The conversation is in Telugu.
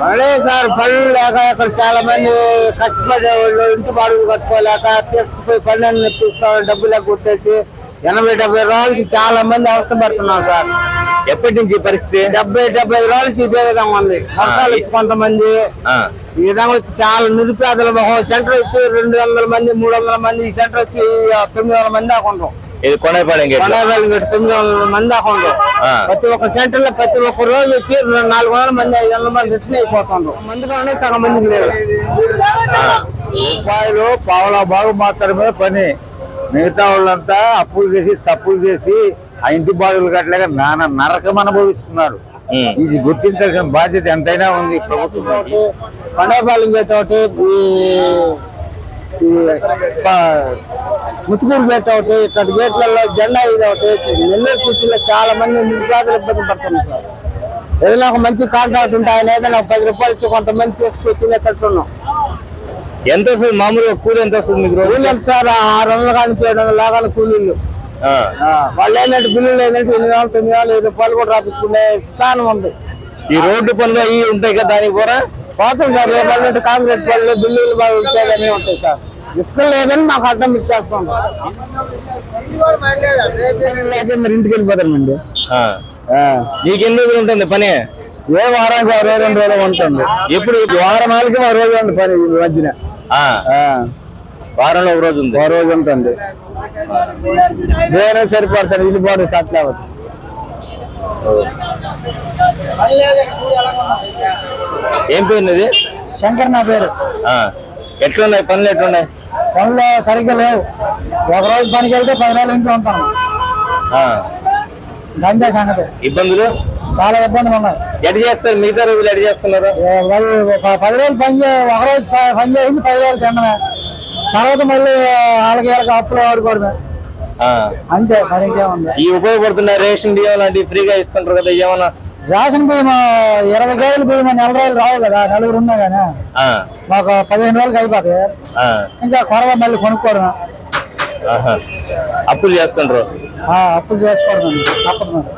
పడే సార్ పనులు లేక ఇక్కడ చాలా మంది కష్టపడే వాళ్ళు ఇంటి బాడుగులు కట్టుకోలేక తీసుకుపోయి పనులు నెప్పిస్తాం డబ్బులు కొట్టేసి ఎనభై డెబ్బై రోజులకి చాలా మంది అవస్థ పడుతున్నాం సార్. ఎప్పటి నుంచి పరిస్థితి? డెబ్బై డెబ్బై రోజులకి ఇదే విధంగా ఉంది. వర్షాలు కొంతమంది ఈ విధంగా వచ్చి చాలా నిరుపేదల మొహం. సెంటర్ వచ్చి రెండు వందల మంది మూడు వందల మంది ఈ సెంటర్ వచ్చి తొమ్మిది వందల మంది దాకా ఉంటాం. ఇది కొనైపాలెం గేట్ కొనవేలు గట్టి తొమ్మిది వందల మంది దాకా. ప్రతి ఒక్క సెంటర్లో ప్రతి ఒక్క రోజు వచ్చి నాలుగు వందల మంది ఐదు వందల మంది రిటర్న్ అయిపోతుండ్రు. మంది కానీ సగం మందికి లేదు రూపాయలు పావుల భాగం మాత్రమే పని. మిగతా వాళ్ళంతా అప్పులు చేసి సప్పులు చేసి ఆ ఇంటి బాధలు కట్టలేక నాన్న నరకం అనుభవిస్తున్నారు. ఇది గుర్తించాల్సిన బాధ్యత ఎంతైనా ఉంది ప్రభుత్వం. కొండపాలెం గేట్ ఒకటి ముత్తుకూరు గేట్ ఒకటి ఇక్కడ గేట్లలో జెండా ఇది ఒకటి నెల్లూరు సిటీలో చాలా మంది నిరుపేదలు ఇబ్బంది పడుతున్నారు సార్. ఏదైనా ఒక మంచి కాంట్రాక్ట్ ఉంటే ఆయన ఏదైనా పది రూపాయలు ఇచ్చి కొంతమంది తీసుకుని తినేటట్టున్నాం. ఎంత వస్తుంది? మామూలుగా కూలి ఎంత వస్తుంది మీకు కూలీలు ఎంత సార్? ఆరు వందలు కానీ ఏడు వందలు లాగానే కూలీలు. వాళ్ళు ఏంటంటే బిల్లులు ఏంటంటే ఎనిమిది వందలు తొమ్మిది వందలు రూపాయలు కూడా రాపించుకునే స్థానం ఉంది. ఈ రోడ్డు పనులు అవి ఉంటాయి కదా దానికి కూడా? పోతుంది సార్ రేపు అంటే కాంక్రీట్ పనులు బిల్లులు ఉంటాయి సార్. ఇసుక లేదని మాకు అడ్డం ఇచ్చేస్తాం. మరి ఇంటికి వెళ్ళిపోతామండి ఆ. నీకు ఎన్ని రోజులు ఉంటుంది పని? ఏ వారానికి రోజు రెండు రోజులు ఉంటుంది. ఎప్పుడు? వారం నాలుగు ఆ రోజు ఉంది పని ఈ మధ్యన. ఆ, ఆ, వారంలో ఒక రోజు ఉంది. ఓ రోజు ఉంటుంది. వేరే సరిపడతాను ఇల్లు బాడు కట్టలేవద్దు ఏం పేరు శంకర్ నా పేరు. ఎట్లున్నాయి? పనులు ఎట్లున్నాయి? పనులు సరిగ్గా లేవు. ఒక రోజు పనికి వెళ్తే పది రోజులు ఇంట్లో ఉంటాను. గంజా సంగతి. ఇబ్బందులు? చాలా ఇబ్బందులు ఉన్నాయి. ఎట్ చేస్తారు? మిగతా రోజులు ఎట్ చేస్తున్నారు? పది రోజులు పని చే ఒక రోజు పని చేసింది పది రోజులు తినడమే. తర్వాత మళ్ళీ వాళ్ళకి వీళ్ళకి అప్పులు వాడుకోవడమే. అంతే మరి ఇంకేముంది ఈ ఉపయోగపడుతున్న రేషన్ బియ్యం లాంటివి ఫ్రీగా ఇస్తుంటారు కదా ఏమన్నా రేషన్ బియ్యం ఇరవై కేజీల బియ్యం నెల రోజులు రావు కదా నలుగురు ఉన్నా కానీ ఆ, మాకు పదిహేను రోజులకి అయిపోతాయి ఆ, ఇంకా కొరవ మళ్ళీ కొనుక్కోవడం ఆహా. అప్పులు చేస్తుండ్రు? ఆ, అప్పులు చేసుకోవడం తప్పదు మరి.